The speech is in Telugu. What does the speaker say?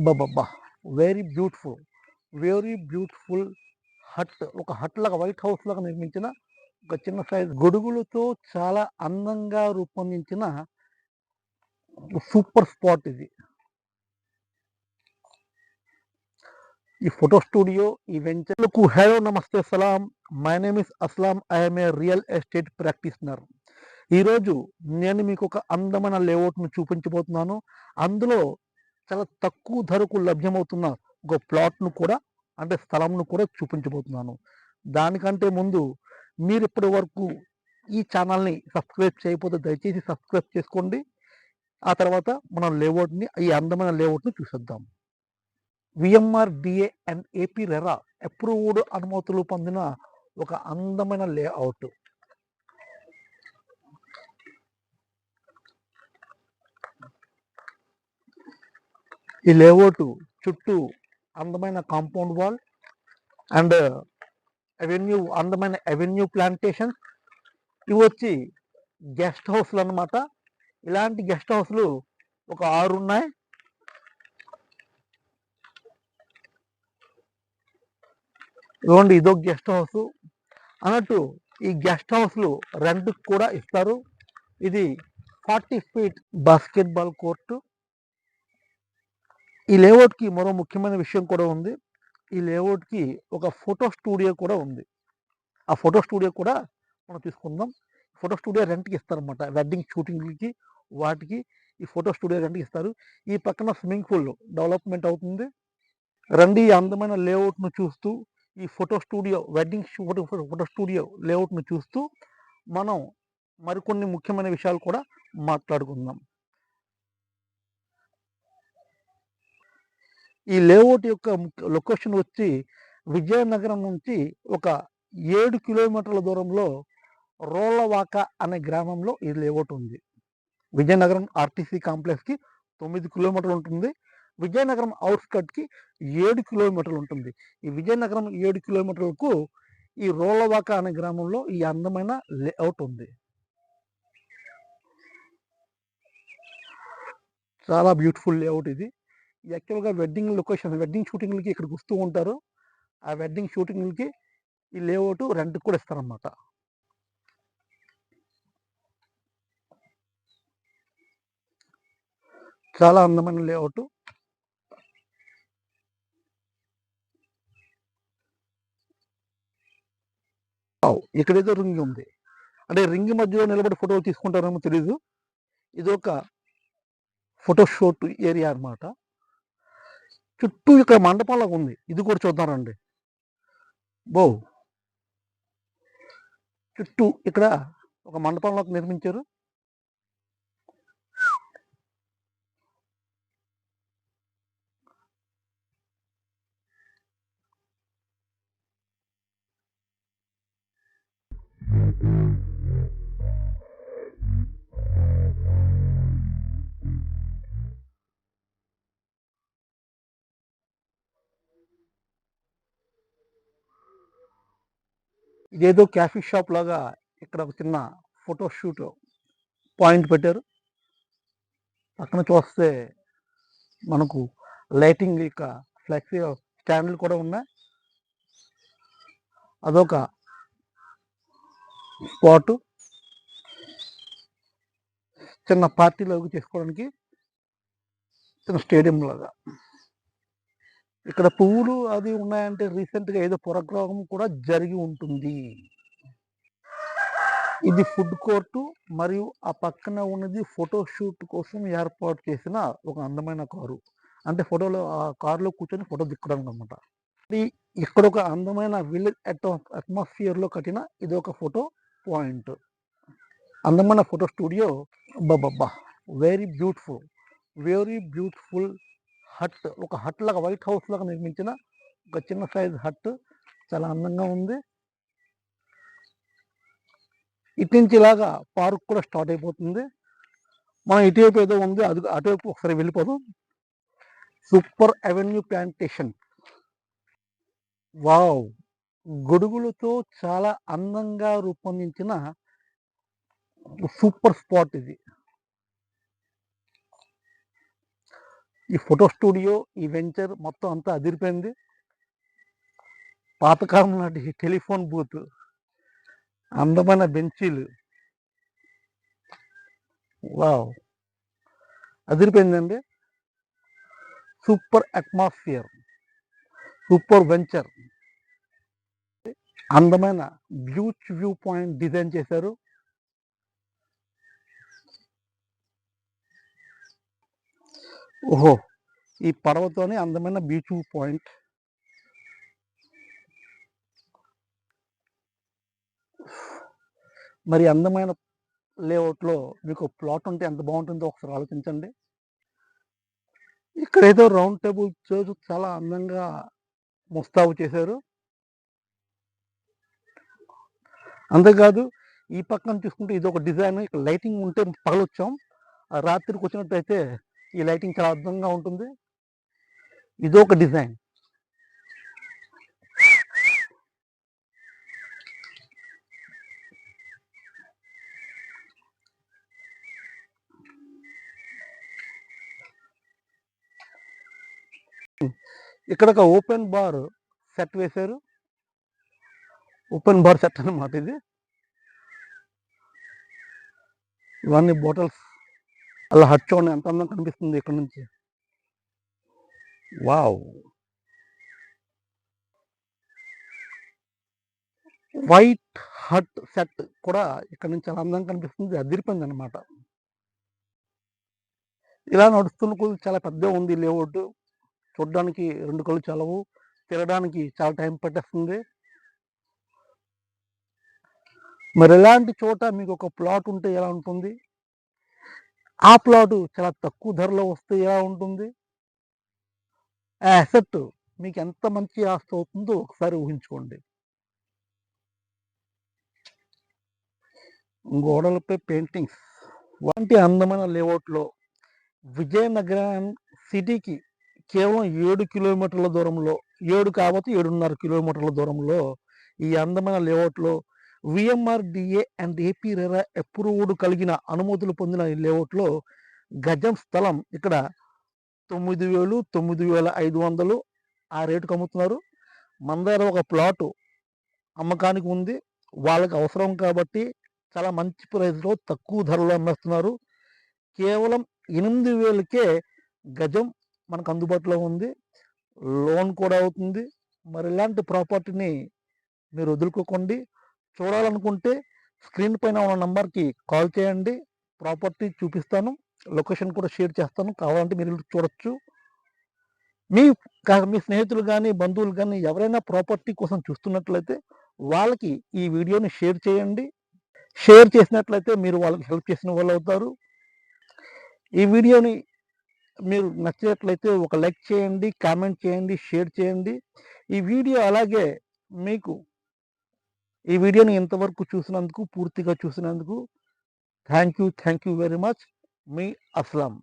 అబ్బబ్బబ్బా! Very beautiful. Very beautiful hut ఒక హట్ లాగా వైట్ హౌస్ లాగా నిర్మించిన ఒక చిన్న సైజ్ గొడుగులతో చాలా అందంగా రూపొందించిన సూపర్ స్పాట్ ఇది. ఈ ఫోటో స్టూడియో ఈ వెంచర్లకు హలో నమస్తే సలాం. My name is Aslam. I'm a real estate practitioner. ఈరోజు నేను మీకు ఒక అందమైన లేఅవుట్ను చూపించబోతున్నాను. అందులో చాలా తక్కువ ధరకు లభ్యమవుతున్న ఒక ప్లాట్ను కూడా అంటే స్థలంను కూడా చూపించబోతున్నాను. దానికంటే ముందు మీరు ఇప్పటి వరకు ఈ ఛానల్ని సబ్స్క్రైబ్ చేయకపోతే దయచేసి సబ్స్క్రైబ్ చేసుకోండి. ఆ తర్వాత మనం లేఅవుట్ని ఈ అందమైన లేఅవుట్ని చూసేద్దాం. VMR DA and AP RERA approved అనుమతులు పొందిన ఒక అందమైన లేఅవుట్. ఈ లేఅవుట్ చుట్టూ అందమైన కాంపౌండ్ వాల్ అండ్ అవెన్యూ అందమైన అవెన్యూ ప్లాంటేషన్ ఇవి వచ్చి గెస్ట్ హౌస్లు అన్నమాట. ఇలాంటి గెస్ట్ హౌస్లు ఒక ఆరు ఉన్నాయి. ఇదిగోండి ఇదో గెస్ట్ హౌస్. అన్నట్టు ఈ గెస్ట్ హౌస్లు రెంట్కి కూడా ఇస్తారు. ఇది ఫార్టీ ఫీట్ బాస్కెట్బాల్ కోర్టు. ఈ లేఅవుట్కి మరో ముఖ్యమైన విషయం కూడా ఉంది. ఈ లేఅవుట్కి ఒక ఫోటో స్టూడియో కూడా ఉంది. ఆ ఫోటో స్టూడియో కూడా మనం తీసుకుందాం. ఫోటో స్టూడియో రెంట్కి ఇస్తారనమాట వెడ్డింగ్ షూటింగ్కి వాటికి ఈ ఫోటో స్టూడియో రెంట్కి ఇస్తారు. ఈ పక్కన స్విమ్మింగ్ పూల్ డెవలప్మెంట్ అవుతుంది. రండి ఈ అందమైన లేఅవుట్ను చూస్తూ ఈ photo studio wedding photo photo studio లేఅవుట్ను చూస్తూ మనం మరికొన్ని ముఖ్యమైన విషయాలు కూడా మాట్లాడుకుందాం. ఈ లేఅవుట్ యొక్క లొకేషన్ వచ్చి విజయనగరం నుంచి ఒక ఏడు కిలోమీటర్ల దూరంలో రోళ్ళవాక అనే గ్రామంలో ఈ లేఅవుట్ ఉంది. విజయనగరం ఆర్టీసీ కాంప్లెక్స్కి తొమ్మిది కిలోమీటర్లు ఉంటుంది. విజయనగరం అవుట్స్కట్కి ఏడు కిలోమీటర్లు ఉంటుంది. ఈ విజయనగరం ఏడు కిలోమీటర్లకు ఈ రోళ్ళవాక అనే గ్రామంలో ఈ అందమైన లేఅవుట్ ఉంది. చాలా బ్యూటిఫుల్ లేఅవుట్ ఇది. యాక్చువల్గా వెడ్డింగ్ లొకేషన్ వెడ్డింగ్ షూటింగ్లకి ఇక్కడికి వస్తూ ఉంటారు. ఆ వెడ్డింగ్ షూటింగ్లకి ఈ లేఅవుట్ రెంట్ కూడా ఇస్తారన్నమాట. చాలా అందమైన లేఅవుట్. ఇక్కడ ఏదో రింగ్ ఉంది. అంటే రింగ్ మధ్యలో నిలబడి ఫోటోలు తీసుకుంటారేమో తెలీదు. ఇది ఒక ఫోటో షూట్ ఏరియా అన్నమాట. చుట్టూ ఇక్కడ మండపంలాగా ఉంది. ఇది కూడా చూద్దామండి. బో. చుట్టూ ఇక్కడ ఒక మండపంలోకి నిర్మించారు. ఇదేదో క్యాఫీ షాప్ లాగా ఇక్కడ ఒక చిన్న ఫోటో షూట్ పాయింట్ పెట్టారు. పక్కన చూస్తే మనకు లైటింగ్ యొక్క ఫ్లెక్సీ స్టాండ్లు కూడా ఉన్నాయి. అదొక స్పాట్. చిన్న పార్టీలోకి చేసుకోవడానికి చిన్న స్టేడియం లాగా. ఇక్కడ పువ్వులు అది ఉన్నాయంటే రీసెంట్గా ఏదో పురగ్రామం కూడా జరిగి ఉంటుంది. ఇది ఫుడ్ కోర్టు మరియు ఆ పక్కన ఉన్నది ఫోటోషూట్ కోసం ఏర్పాటు చేసిన ఒక అందమైన కారు. అంటే ఫోటోలో ఆ కారులో కూర్చొని ఫోటో దిక్కడానికి అనమాట ఇక్కడ ఒక అందమైన విలేజ్ అట్మాస్ఫియర్లో కట్టిన ఇది ఒక ఫోటో పాయింట్. అందమైన ఫోటో స్టూడియో బాబా very beautiful. Very beautiful hut ఒక హట్ లాగా వైట్ హౌస్ లాగా నిర్మించిన ఒక చిన్న సైజ్ హట్ చాలా అందంగా ఉంది. ఇటు నుంచి ఇలాగా పార్క్ కూడా స్టార్ట్ అయిపోతుంది. మనం ఇటువైపు ఏదో ఉంది అది అటువైపు ఒకసారి వెళ్ళిపోదాం. సూపర్ అవెన్యూ ప్లాంటేషన్ వావ్ గొడుగులతో చాలా అందంగా రూపొందించిన సూపర్ స్పాట్ ఇది. ఈ ఫోటో స్టూడియో ఈ వెంచర్ మొత్తం అంతా అదిరిపోయింది. పాతకాలం నాటి టెలిఫోన్ బూత్ అందమైన బెంచీలు. Wow! అదిరిపోయిందండి. Super atmosphere super venture. అందమైన బ్యూచ్ వ్యూ పాయింట్ డిజైన్ చేశారు. ఓహో! ఈ పడవతోనే అందమైన బీచ్ పాయింట్. మరి అందమైన లేఅవుట్లో మీకు ప్లాట్ ఉంటే ఎంత బాగుంటుందో ఒకసారి ఆలోచించండి. ఇక్కడ ఏదో రౌండ్ టేబుల్ చైర్స్ చాలా అందంగా ముస్తాబు చేశారు. అంతేకాదు ఈ పక్కన చూసుకుంటే ఇది ఒక డిజైన్ ఇక్కడ లైటింగ్ ఉంటే పగలొచ్చాం. ఆ రాత్రికి వచ్చినట్టయితే ఈ లైటింగ్ చాలా అద్భుతంగా ఉంటుంది. ఇది ఒక డిజైన్. ఇక్కడ ఒక ఓపెన్ బార్ సెట్ వేశారు. ఓపెన్ బార్ సెట్ అన్నమాట ఇది. ఇవన్నీ బాటిల్స్ అలా హట్ చూడండి ఎంత అందంగా కనిపిస్తుంది ఇక్కడ నుంచి? వావ్. వైట్ హట్ సెట్ కూడా ఇక్కడ నుంచి చాలా అందంగా కనిపిస్తుంది అదిరిపోయింది అనమాట ఇలా నడుస్తున్న కొద్ది చాలా పెద్దగా ఉంది లేఅవుట్. చూడడానికి రెండు కళ్ళు చాలవు తిరగడానికి చాలా టైం పట్టేస్తుంది. మరి ఎలాంటి చోట మీకు ఒక ప్లాట్ ఉంటే ఎలా ఉంటుంది? ఆ ప్లాట్ చాలా తక్కువ ధరలో వస్తే ఎలా ఉంటుంది? ఆ అసెట్ మీకు ఎంత మంచి ఆస్తి అవుతుందో ఒకసారి ఊహించుకోండి. గోడలపై పెయింటింగ్స్. వంటి అందమైన లేఅవుట్లో విజయనగరం సిటీకి కేవలం ఏడు కిలోమీటర్ల దూరంలో ఏడు కాబట్టి ఏడున్నర కిలోమీటర్ల దూరంలో ఈ అందమైన లేఅవుట్లో VMRDA and AP RERA approved కలిగిన అనుమతులు పొందిన ఈ లేఅవుట్లో గజం స్థలం ఇక్కడ తొమ్మిది వేలు తొమ్మిది వేల ఐదు వందలు ఆ రేటుకు అమ్ముతున్నారు. మన దగ్గర ఒక ప్లాటు అమ్మకానికి ఉంది. వాళ్ళకి అవసరం కాబట్టి చాలా మంచి ప్రైస్లో తక్కువ ధరలో అమ్మేస్తున్నారు. కేవలం ఎనిమిది వేలకే గజం మనకు అందుబాటులో ఉంది. లోన్ కూడా అవుతుంది. మరి ఇలాంటి ప్రాపర్టీని మీరు వదులుకోకండి. చూడాలనుకుంటే స్క్రీన్ పైన ఉన్న నంబర్కి కాల్ చేయండి. ప్రాపర్టీ చూపిస్తాను. లొకేషన్ కూడా షేర్ చేస్తాను. కావాలంటే మీరు చూడొచ్చు. మీ మీ స్నేహితులు కానీ బంధువులు కానీ ఎవరైనా ప్రాపర్టీ కోసం చూస్తున్నట్లయితే వాళ్ళకి ఈ వీడియోని షేర్ చేయండి. షేర్ చేసినట్లయితే మీరు వాళ్ళకి హెల్ప్ చేసిన వాళ్ళు అవుతారు. ఈ వీడియోని మీరు నచ్చినట్లయితే ఒక లైక్ చేయండి కామెంట్ చేయండి షేర్ చేయండి. ఈ వీడియో అలాగే మీకు ఈ వీడియోని ఇంతవరకు చూసినందుకు పూర్తిగా చూసినందుకు thank you thank you very much. Me Aslam.